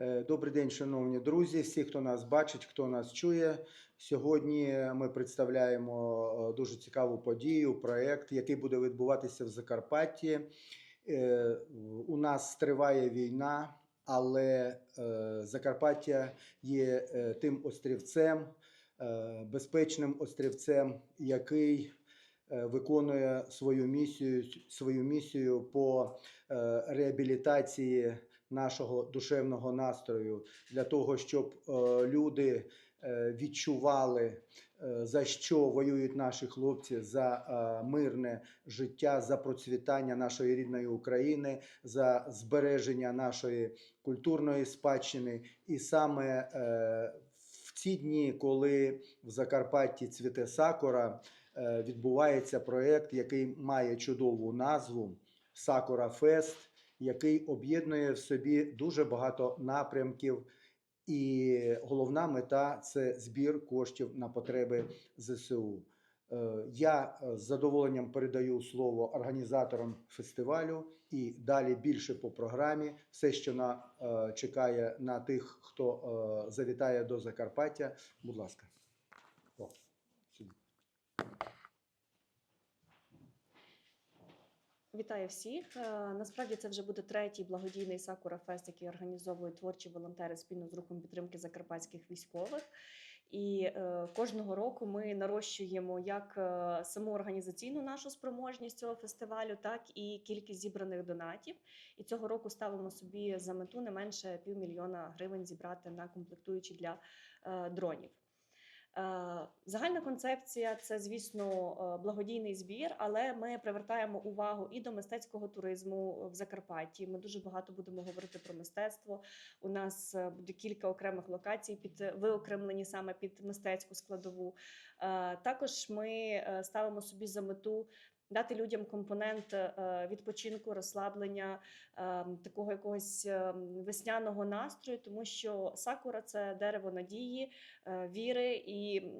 Е, Добрий день, шановні друзі, всі, хто нас бачить, хто нас чує. Сьогодні ми представляємо е, дуже цікаву подію, проект, який буде відбуватися в Закарпатті. Е, У нас триває війна, але Закарпаття є тим острівцем, безпечним острівцем, який виконує свою місію, свою місію по реабілітації нашого душевного настрою для того, щоб е, люди е, відчували, е, за що воюють наші хлопці за мирне життя, за процвітання нашої рідної України, за збереження нашої культурної спадщини. І саме в ці дні, коли в Закарпатті цвіте сакура, відбувається проєкт, який має чудову назву Сакура Фест який об'єднує в собі дуже багато напрямків. І головна мета це збір коштів на потреби ЗСУ. Е, Я е, з задоволенням передаю слово організаторам фестивалю і далі більше по програмі. Все, що на, е, чекає на тих, хто завітає до Закарпаття. Будь ласка. О, Вітаю всіх. Е, Насправді це вже буде третій благодійний Сакура Фест, який організовують творчі волонтери спільно з рухом підтримки закарпатських військових. І е, кожного року ми нарощуємо як е, саму організаційну нашу спроможність цього фестивалю, так і кількість зібраних донатів. І цього року ставимо собі за мету не менше півмільйона гривень зібрати на комплектуючі для дронів. Е, Загальна концепція це, звісно, е, благодійний збір, але ми привертаємо увагу і до мистецького туризму в Закарпатті. Ми дуже багато будемо говорити про мистецтво. У нас е, буде кілька окремих локацій, під виокремлені саме під мистецьку складову. Також ми ставимо собі за мету. Дати людям компонент е, відпочинку, розслаблення, е, такого якогось е, весняного настрою, тому що сакура це дерево надії, віри, і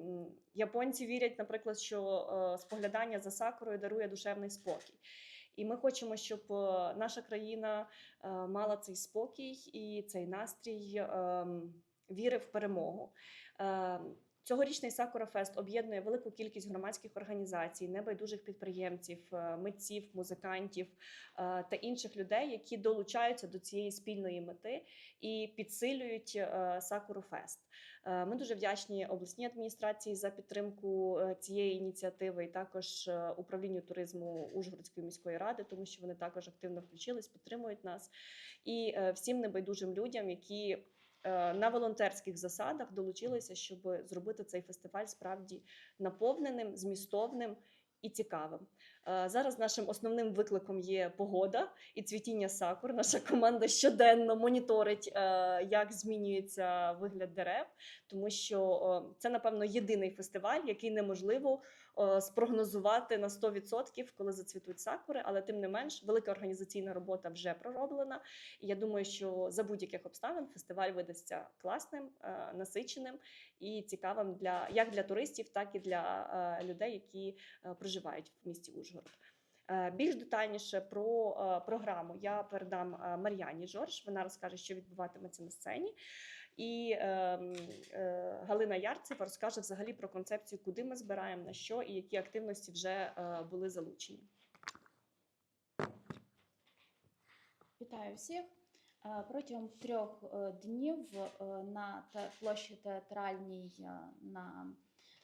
японці вірять, наприклад, що споглядання за сакурою дарує душевний спокій. І ми хочемо, щоб наша країна мала цей спокій і цей настрій е, віри в перемогу. Цьогорічний Сакура Фест об'єднує велику кількість громадських організацій, небайдужих підприємців, е, митців, музикантів е, та інших людей, які долучаються до цієї спільної мети і підсилюють е, Сакуру Фест. Е, Ми дуже вдячні обласній адміністрації за підтримку цієї ініціативи, і також управлінню туризму Ужгородської міської ради, тому що вони також активно включились, підтримують нас і всім небайдужим людям, які на волонтерських засадах долучилися, щоб зробити цей фестиваль справді наповненим, змістовним. І цікавим Е, зараз. Нашим основним викликом є погода і цвітіння сакур. Наша команда щоденно моніторить, е, як змінюється вигляд дерев, тому що е, це, напевно, єдиний фестиваль, який неможливо е, спрогнозувати на 100%, коли зацвітуть сакури. Але тим не менш, велика організаційна робота вже пророблена. І я думаю, що за будь-яких обставин фестиваль видасться класним, е, насиченим і цікавим для як для туристів, так і для е, людей, які е, проживають в місті Ужгород. Е, Більш детальніше про е, програму я передам е, Мар'яні Жорж. Вона розкаже, що відбуватиметься на сцені. І е, е, Галина Ярцева розкаже взагалі про концепцію, куди ми збираємо, на що і які активності вже е, були залучені. Вітаю всіх. Е, Протягом трьох е, днів е, на площі театральній на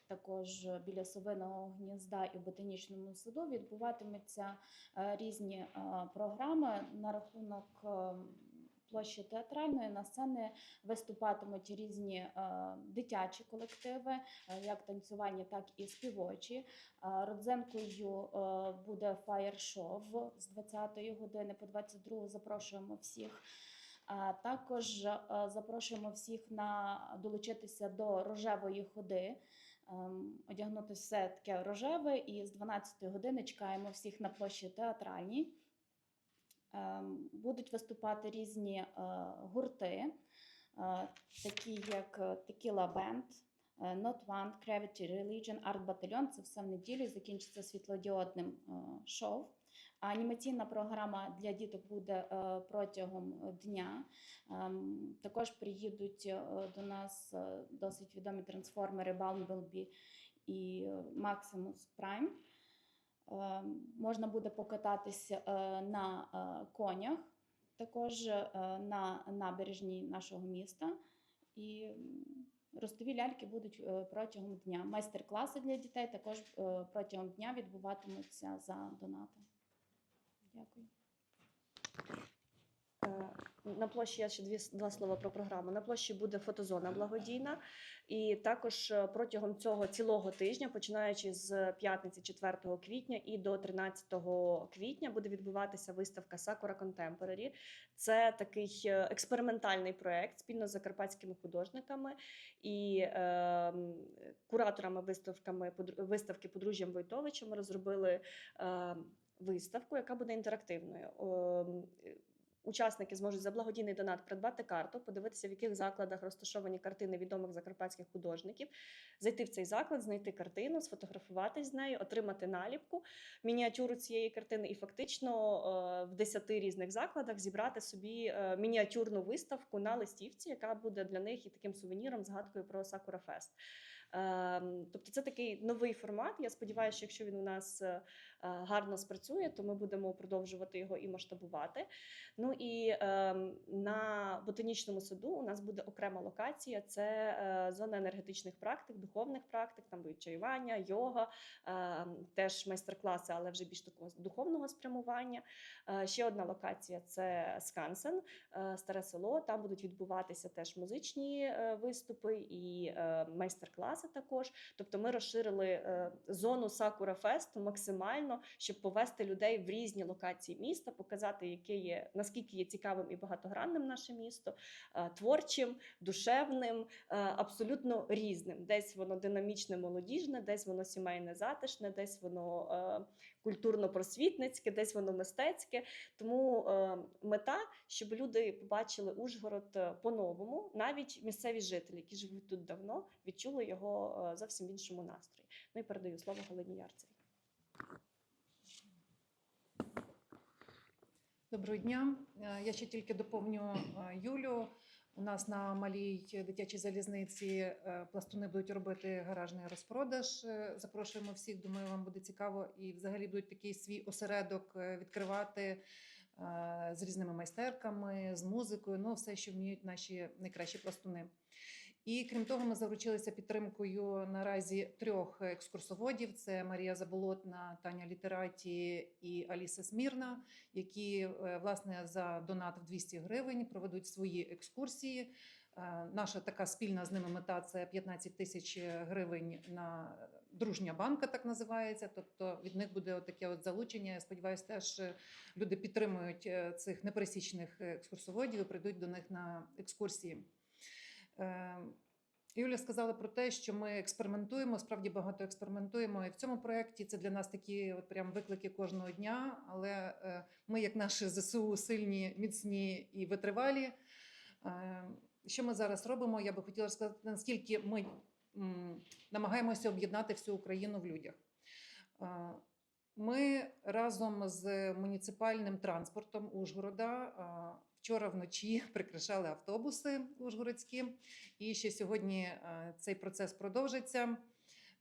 також біля совиного гнізда і в ботанічному саду відбуватимуться різні програми на рахунок е, площі театральної на сцені виступатимуть різні е, дитячі колективи, е, як танцювальні, так і співочі. Е, Родзинкою буде фаєр-шоу з 20-ї години по 22 запрошуємо всіх. Також запрошуємо всіх на долучитися до рожевої ходи, ем, одягнути все таке рожеве, і з 12 години чекаємо всіх на площі театральній. Ем, Будуть виступати різні е, гурти, е, такі як Band, е, Not One, Gravity Religion, Art Battalion. Це все в неділю закінчиться світлодіодним е, шоу. Анімаційна програма для діток буде протягом дня. Ем, Також приїдуть до нас досить відомі трансформери Bumblebee і Maximus Prime. Е, Можна буде покататися е, на е, конях, також е, на набережні нашого міста. І ростові ляльки будуть протягом дня. Майстер-класи для дітей також протягом дня відбуватимуться за донати. Дякую. Е, На площі я ще дві два слова про програму. На площі буде фотозона благодійна, і також е, протягом цього цілого тижня, починаючи з п'ятниці 4 квітня і до 13 квітня, буде відбуватися виставка Sakura Contemporary. Це такий е, експериментальний проект спільно з закарпатськими художниками і е, кураторами виставками виставки подружжям Войтовичем. Ми розробили е, виставку, яка буде інтерактивною. Учасники зможуть за благодійний донат придбати карту, подивитися, в яких закладах розташовані картини відомих закарпатських художників, зайти в цей заклад, знайти картину, сфотографуватись з нею, отримати наліпку, мініатюру цієї картини, і фактично е, в 10 різних закладах зібрати собі е, мініатюрну виставку на листівці, яка буде для них і таким сувеніром, згадкою про Sakura Fest. Ем, Тобто це такий новий формат. Я сподіваюся, що якщо він у нас е, гарно спрацює, то ми будемо продовжувати його і масштабувати. Ну і ем, на ботанічному саду у нас буде окрема локація. Це е, зона енергетичних практик, духовних практик. Там будуть чаювання, йога, ем, теж майстер-класи, але вже більш такого духовного спрямування. Е, ще одна локація це Скансен, е, старе село. Там будуть відбуватися теж музичні е, виступи і е, майстер-класи також. Тобто ми розширили е, зону Сакура Фесту максимально, щоб повести людей в різні локації міста, показати, яке є наскільки є цікавим і багатогранним наше місто, е, творчим, душевним, е, абсолютно різним. Десь воно динамічне, молодіжне, десь воно сімейне, затишне, десь воно е, культурно-просвітницьке, десь воно мистецьке. Тому мета, щоб люди побачили Ужгород по-новому, навіть місцеві жителі, які живуть тут давно, відчули його зовсім в іншому настрої. Ну і передаю слово Галині Ярцевій. Доброго дня. Е, Я ще тільки доповню е, Юлю. У нас на малій дитячій залізниці е, пластуни будуть робити гаражний розпродаж. Запрошуємо всіх. Думаю, вам буде цікаво. І взагалі будуть такий свій осередок відкривати з різними майстерками, з музикою. Ну, все, що вміють наші найкращі пластуни. І крім того, ми заручилися підтримкою наразі трьох екскурсоводів: це Марія Заболотна, Таня Літераті і Аліса Смірна, які е, власне за донат в 200 гривень проведуть свої екскурсії. Е, Наша така спільна з ними мета це 15 тисяч гривень на дружня банка, так називається. Тобто від них буде таке от залучення. Я сподіваюся, теж люди підтримують е, цих непересічних екскурсоводів і прийдуть до них на екскурсії. Е, Юля сказала про те, що ми експериментуємо, справді багато експериментуємо. І в цьому проєкті це для нас такі от прям виклики кожного дня. Але е, ми, як наші ЗСУ, сильні, міцні і витривалі. Е, Що ми зараз робимо? Я би хотіла сказати, наскільки ми намагаємося об'єднати всю Україну в людях. Е, Ми разом з муніципальним транспортом Ужгорода е, вчора вночі прикрашали автобуси ужгородські, і ще сьогодні е, цей процес продовжиться.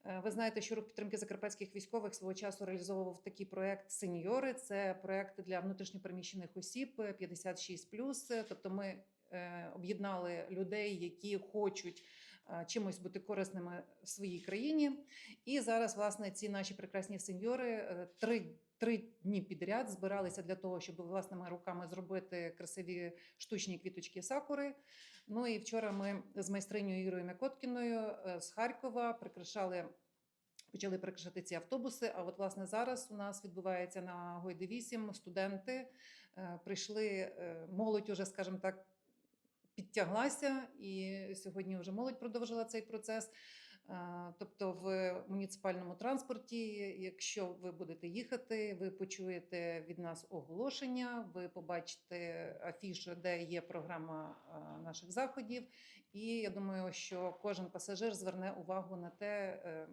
Е, Ви знаєте, що рух підтримки закарпатських військових свого часу реалізовував такий проект Сеньори. Це проект для внутрішньопереміщених осіб е, 56+. Тобто ми е, об'єднали людей, які хочуть е, чимось бути корисними в своїй країні. І зараз, власне, ці наші прекрасні сеньори е, три. Три дні підряд збиралися для того, щоб власними руками зробити красиві штучні квіточки сакури. Ну і вчора ми з майстринею Ірою Мякоткіною е, з Харкова прикрашали. Почали прикрашати ці автобуси. А от власне зараз у нас відбувається на Гойде 8 студенти е, прийшли, е, молодь уже, скажімо так, підтяглася, і сьогодні вже молодь продовжила цей процес. Тобто в муніципальному транспорті, якщо ви будете їхати, ви почуєте від нас оголошення, ви побачите афішу, де є програма наших заходів. І я думаю, що кожен пасажир зверне увагу на те, е,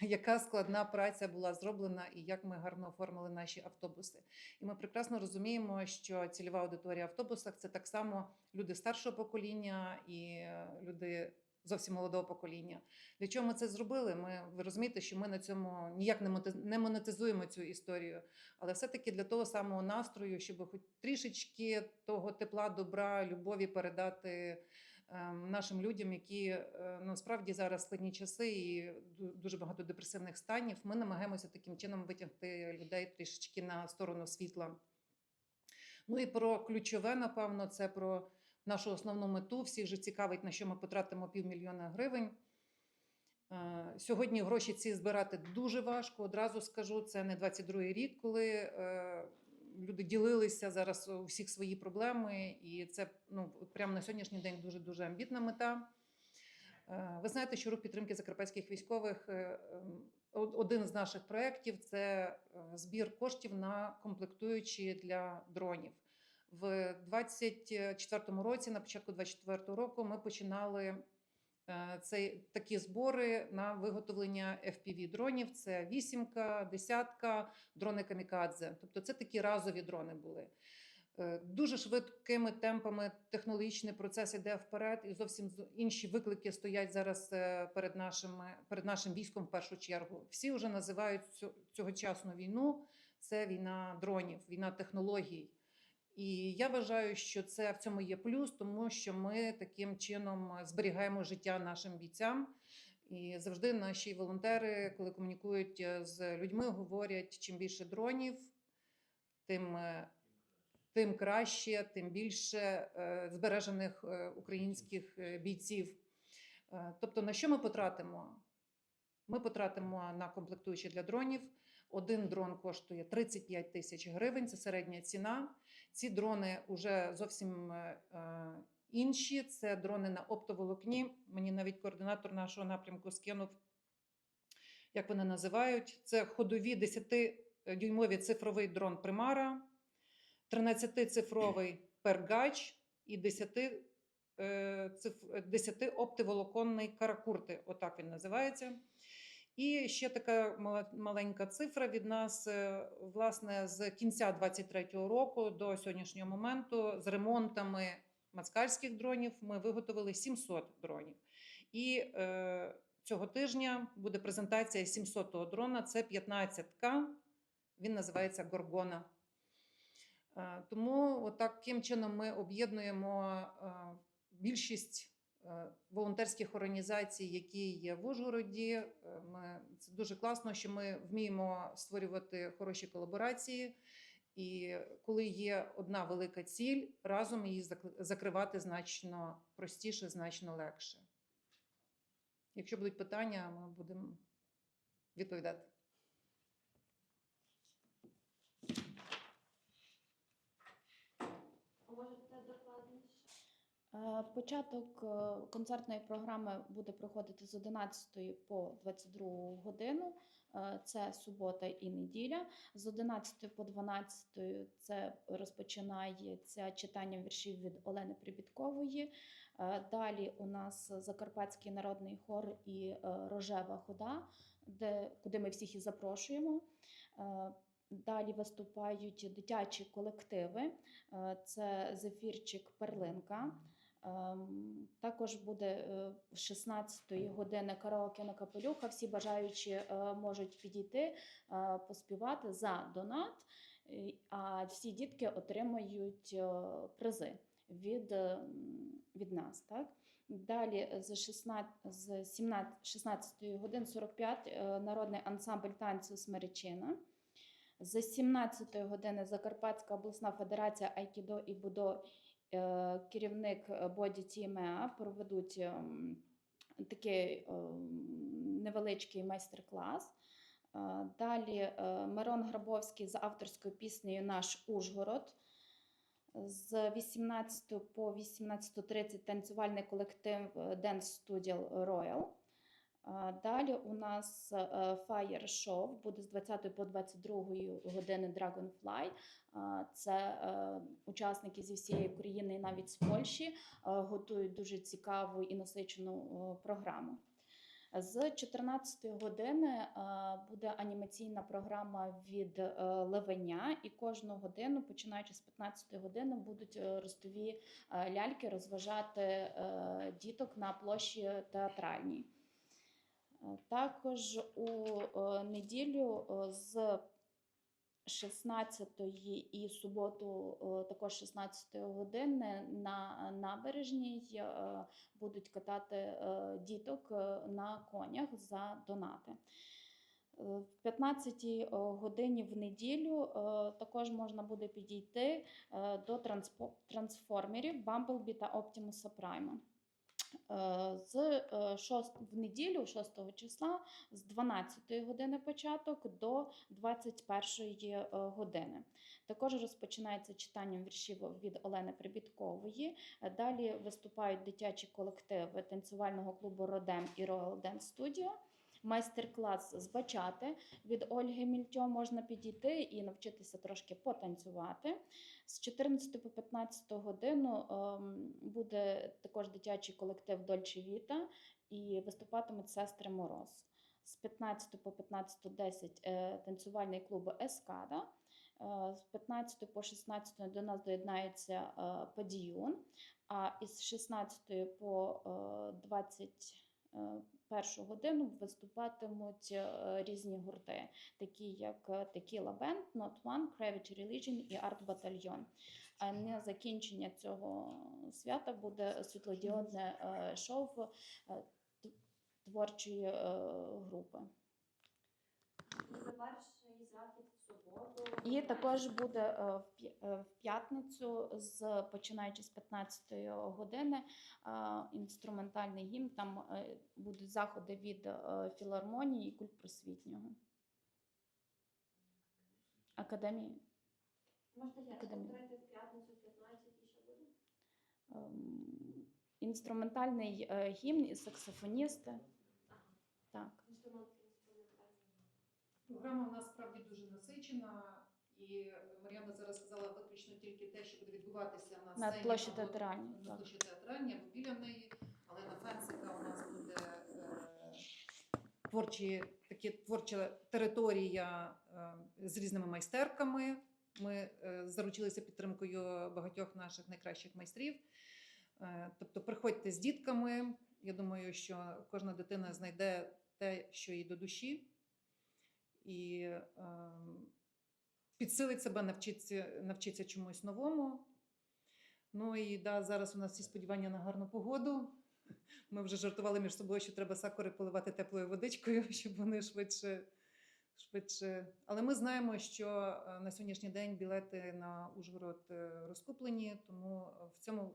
яка складна праця була зроблена і як ми гарно оформили наші автобуси. І ми прекрасно розуміємо, що цільова аудиторія в автобусах це так само люди старшого покоління і е, люди зовсім молодого покоління. Для чого ми це зробили? Ми ви розумієте, що ми на цьому ніяк не монетизуємо цю історію, але все-таки для того самого настрою, щоб хоч трішечки того тепла, добра, любові передати ем, нашим людям, які е, ну, зараз складні часи і дуже багато депресивних станів. Ми намагаємося таким чином витягти людей трішечки на сторону світла. Ну і про ключове, напевно, це про нашу основну мету. Всіх же цікавить, на що ми потратимо півмільйона гривень. Е, Сьогодні гроші ці збирати дуже важко. Одразу скажу, це не 22-й рік, коли е, люди ділилися зараз у всіх свої проблеми, і це ну прямо на сьогоднішній день дуже дуже амбітна мета. Е, Ви знаєте, що рух підтримки закарпатських військових од- один з наших проєктів це збір коштів на комплектуючі для дронів. В 24-му році, на початку 24-го року, ми починали е, цей такі збори на виготовлення fpv дронів. Це вісімка, десятка, дрони камікадзе. Тобто, це такі разові дрони були. Е, Дуже швидкими темпами технологічний процес іде вперед, і зовсім інші виклики стоять зараз е, перед нашими перед нашим військом в першу чергу. Всі вже називають цю цьогочасну війну. Це війна дронів, війна технологій. І я вважаю, що це в цьому є плюс, тому що ми таким чином е, зберігаємо життя нашим бійцям. І завжди наші волонтери, коли комунікують е, з людьми, говорять: чим більше дронів, тим, е, тим краще, тим більше збережених українських бійців. Тобто, на що ми потратимо? Ми потратимо на комплектуючі для дронів. Один дрон коштує 35 тисяч гривень, це середня ціна. Ці дрони вже зовсім е, е, інші. Це дрони на оптоволокні. Мені навіть координатор нашого напрямку скинув, як вони називають. Це ходові 10-дюймові цифровий дрон Примара, 13-цифровий пергач і 10 е, 10 оптоволоконний каракурти. Отак він називається. І ще така маленька цифра від нас. е, Власне, з кінця 23-го року до сьогоднішнього моменту з ремонтами мацкальських дронів ми виготовили 700 дронів. І е, цього тижня буде презентація 700-го дрона. Це 15К. Він називається Горгона. Е, Тому от таким чином ми об'єднуємо е, більшість волонтерських організацій, які є в Ужгороді. Е, Ми, це дуже класно, що ми вміємо створювати хороші колаборації. І коли є одна велика ціль, разом її закривати значно простіше, значно легше. Якщо будуть питання, ми будемо відповідати. Початок е, концертної програми буде проходити з 11 по 22 годину. Е, Це субота і неділя. З 11 по 12 це розпочинається читання віршів від Олени Прибіткової. Е, Далі у нас Закарпатський народний хор і е, Рожева хода, де, куди ми всіх і запрошуємо. Е, Далі виступають дитячі колективи. Е, Це зефірчик Перлинка. Ем, Також буде е, в 16 години караоке на капелюха. Всі бажаючі е, можуть підійти, е, поспівати за донат, Е, а всі дітки отримають е, призи від, е, від нас. Так? Далі з 16, з 17, 16 годин 45 е, народний ансамбль танцю Смеречина. З 17 години Закарпатська обласна федерація Айкідо і Будо, е, керівник е, Боді Тімеа проведуть ем, такий ем, невеличкий майстер-клас. Е, Далі е, Мирон Грабовський з авторською піснею Наш Ужгород. З 18 по 18.30 танцювальний колектив е, Dance Studio Royal. Далі у нас е, Fire Show буде з 20 по 22 години Dragonfly. Це е, учасники зі всієї України і навіть з Польщі е, готують дуже цікаву і насичену програму. З 14 години буде анімаційна програма від Левеня, і кожну годину, починаючи з 15 години, будуть ростові ляльки розважати діток на площі театральній. Також у е, неділю е, з 16 і суботу е, також 16 години на набережній будуть катати діток на конях за донати. В 15 годині в неділю також можна буде підійти до трансформерів Bumblebee та Optimus Prime. Е, З е, 6, в неділю, 6 числа, з 12 години початок до 21 години. Також розпочинається читанням віршів від Олени Прибіткової. Е, Далі виступають дитячі колективи танцювального клубу Родем і Royal Dance Studio майстер-клас збачати від Ольги Мільтьо. Можна підійти і навчитися трошки потанцювати. З 14 по 15 годину ем, буде також дитячий колектив Дольче Віта і виступатимуть сестри Мороз. З 15 по 15.10 е, танцювальний клуб Ескада. Е, з 15 по 16 до нас доєднається е, Падіюн, а із 16 по 20 першу годину виступатимуть е, різні гурти, такі як е, Текіла Бенд, Not One, Gravity Religion і е, Арт Батальйон. На закінчення цього свята буде світлодіодне шоу творчої групи. Завершує захід і також буде е, в е, в п'ятницю, з починаючи з 15-ї години, е, інструментальний гімн. Там будуть заходи від філармонії і культ просвітнього. Академії. Можна я повторити в п'ятницю 15 і що буде? ем, Інструментальний гімн і саксофоністи. Так. Програма у нас справді дуже насичена, і Мар'яна зараз сказала виключно тільки те, що буде відбуватися на На сцені площі або На площі театральній або біля неї, але на Фенсика у нас буде е, творчі, такі, творча територія е, з різними майстерками. Ми е, заручилися підтримкою багатьох наших найкращих майстрів. Е, Тобто, приходьте з дітками. Я думаю, що кожна дитина знайде те, що їй до душі, і е, підсилить себе, навчиться, навчиться чомусь новому. Ну і да, зараз у нас всі сподівання на гарну погоду. Ми вже жартували між собою, що треба сакури поливати теплою водичкою, щоб вони швидше. швидше. Але ми знаємо, що е, на сьогоднішній день білети на Ужгород е, розкуплені, тому в цьому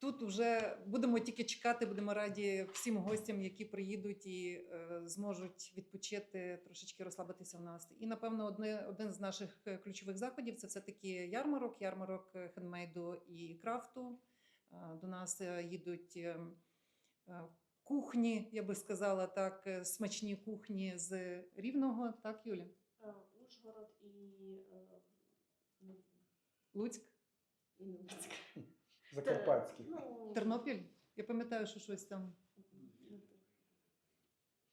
тут вже будемо тільки чекати, будемо раді всім гостям, які приїдуть і е, зможуть відпочити, трошечки розслабитися в нас. І напевно, одне, один з наших е, ключових заходів це все-таки ярмарок, ярмарок е, хендмейду і крафту. Е, До нас е, їдуть е, кухні, я би сказала так, смачні кухні з рівного, так, Юля? Ужгород і, е, Луцьк, і Луцьк. Закарпатський. Ну, Тернопіль. Я пам'ятаю, що щось там.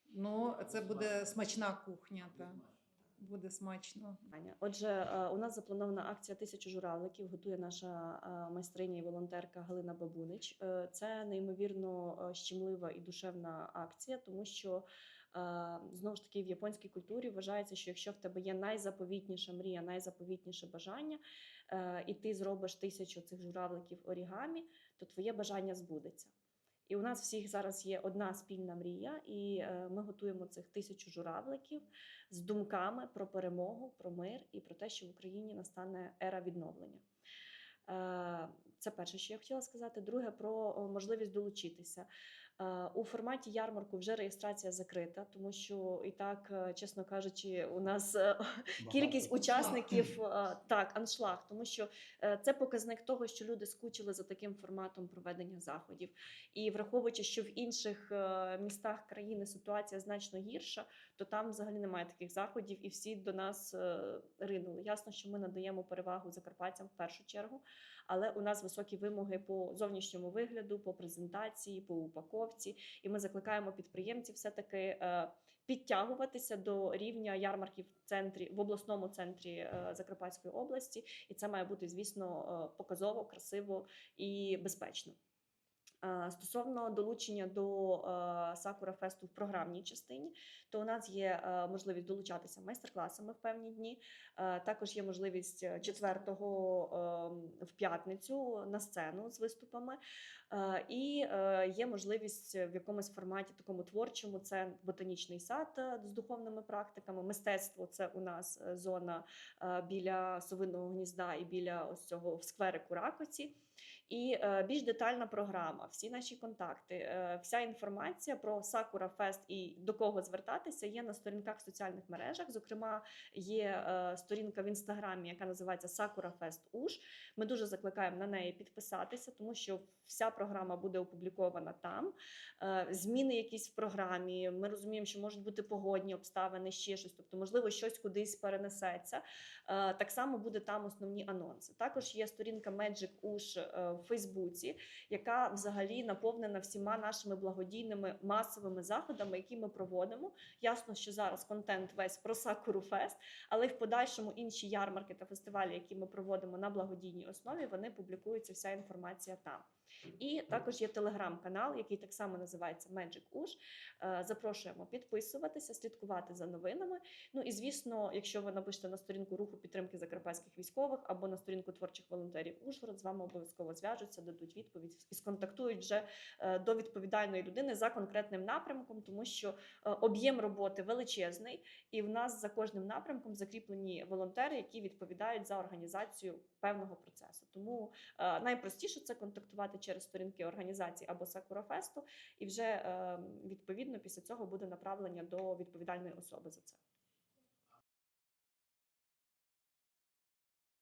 Ну, це буде смачна кухня, так. Буде смачно. Аня. Отже, е, у нас запланована акція тисячу журавликів. Готує наша е, майстриня і волонтерка Галина Бабунич. Е, Це неймовірно е, щемлива і душевна акція, тому що знову ж таки в японській культурі вважається, що якщо в тебе є найзаповітніша мрія, найзаповітніше бажання, е, і ти зробиш тисячу цих журавликів орігамі, то твоє бажання збудеться. І у нас всіх зараз є одна спільна мрія, і е, ми готуємо цих тисячу журавликів з думками про перемогу, про мир і про те, що в Україні настане ера відновлення. Е, Це перше, що я хотіла сказати. Друге, про можливість долучитися. Е, У форматі ярмарку вже реєстрація закрита, тому що і так, е, чесно кажучи, у нас Багато. кількість учасників е, так, аншлаг, тому що е, це показник того, що люди скучили за таким форматом проведення заходів. І враховуючи, що в інших е, містах країни ситуація значно гірша, то там взагалі немає таких заходів, і всі до нас е, ринули. Ясно, що ми надаємо перевагу закарпатцям в першу чергу, але у нас високі вимоги по зовнішньому вигляду, по презентації, по упаковці. І ми закликаємо підприємців все таки е, підтягуватися до рівня ярмарків в центрі в обласному центрі е, Закарпатської області, і це має бути, звісно, показово, красиво і безпечно. Е, Стосовно долучення до е, Сакура Фесту в програмній частині, то у нас є е, можливість долучатися майстер-класами в певні дні. Також є можливість е, 4 в п'ятницю на сцену з виступами. І є можливість в якомусь форматі такому творчому. Це ботанічний сад з духовними практиками. Мистецтво це у нас зона біля совиного гнізда і біля ось цього скверику Ракоці. І е, більш детальна програма, всі наші контакти, е, вся інформація про Sakura Fest і до кого звертатися є на сторінках в соціальних мережах. Зокрема, є е, сторінка в інстаграмі, яка називається Sakura Fest Уж. Ми дуже закликаємо на неї підписатися, тому що вся програма буде опублікована там. Зміни якісь в програмі. Ми розуміємо, що можуть бути погодні обставини, ще щось. Тобто, можливо, щось кудись перенесеться. Так само буде там основні анонси. Також є сторінка Magic е, в Фейсбуці, яка взагалі наповнена всіма нашими благодійними масовими заходами, які ми проводимо. Ясно, що зараз контент весь про Сакуру Фест, але в подальшому інші ярмарки та фестивалі, які ми проводимо на благодійній основі, вони публікуються вся інформація там. І також є телеграм-канал, який так само називається Magic Ush. Е, Запрошуємо підписуватися, слідкувати за новинами. Ну і звісно, якщо ви напишете на сторінку руху підтримки закарпатських військових або на сторінку творчих волонтерів Ужгород, з вами обов'язково зв'яжуться, дадуть відповідь і сконтактують вже е, до відповідальної людини за конкретним напрямком, тому що е, об'єм роботи величезний, і в нас за кожним напрямком закріплені волонтери, які відповідають за організацію певного процесу. Тому найпростіше це контактувати через сторінки організації або Сакурафесту, і вже е, відповідно після цього буде направлення до відповідальної особи за це.